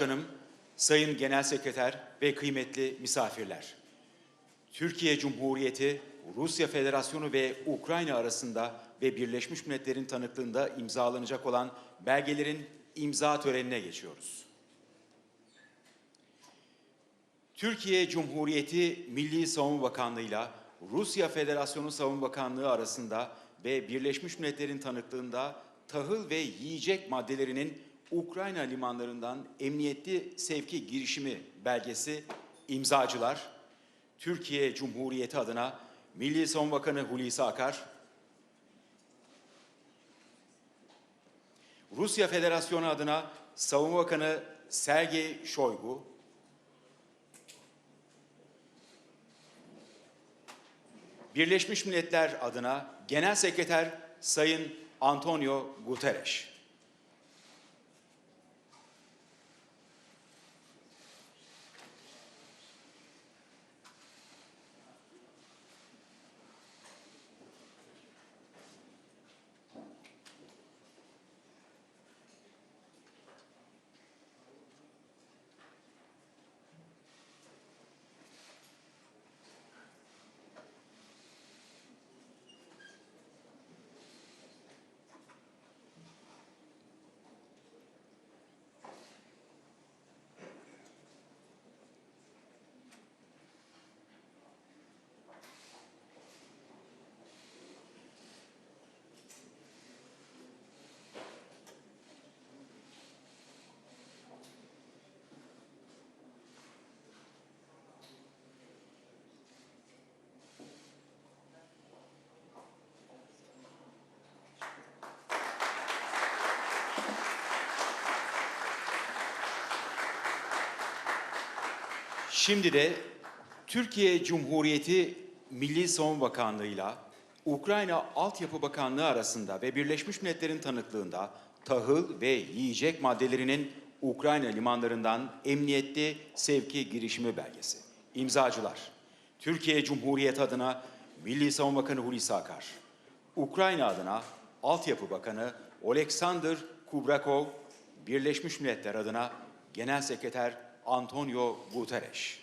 Başkanım, Sayın Genel Sekreter ve kıymetli misafirler. Türkiye Cumhuriyeti, Rusya Federasyonu ve Ukrayna arasında ve Birleşmiş Milletler'in tanıklığında imzalanacak olan belgelerin imza törenine geçiyoruz. Türkiye Cumhuriyeti Milli Savunma Bakanlığı ile Rusya Federasyonu Savunma Bakanlığı arasında ve Birleşmiş Milletler'in tanıklığında tahıl ve yiyecek maddelerinin Ukrayna limanlarından emniyetli sevki girişimi belgesi imzacılar Türkiye Cumhuriyeti adına Milli Savunma Bakanı Hulusi Akar, Rusya Federasyonu adına Savunma Bakanı Sergey Shoigu, Birleşmiş Milletler adına Genel Sekreter Sayın Antonio Guterres. Şimdi de Türkiye Cumhuriyeti Milli Savunma Bakanlığı'yla Ukrayna Altyapı Bakanlığı arasında ve Birleşmiş Milletler'in tanıklığında tahıl ve yiyecek maddelerinin Ukrayna limanlarından emniyetli sevki girişimi belgesi. İmzacılar Türkiye Cumhuriyeti adına Milli Savunma Bakanı Hulusi Akar, Ukrayna adına Altyapı Bakanı Oleksandr Kubrakov, Birleşmiş Milletler adına Genel Sekreter Antonio Guterres.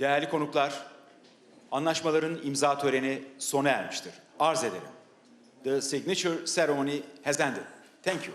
Değerli konuklar, anlaşmaların imza töreni sona ermiştir. Arz ederim. The signature ceremony has ended. Thank you.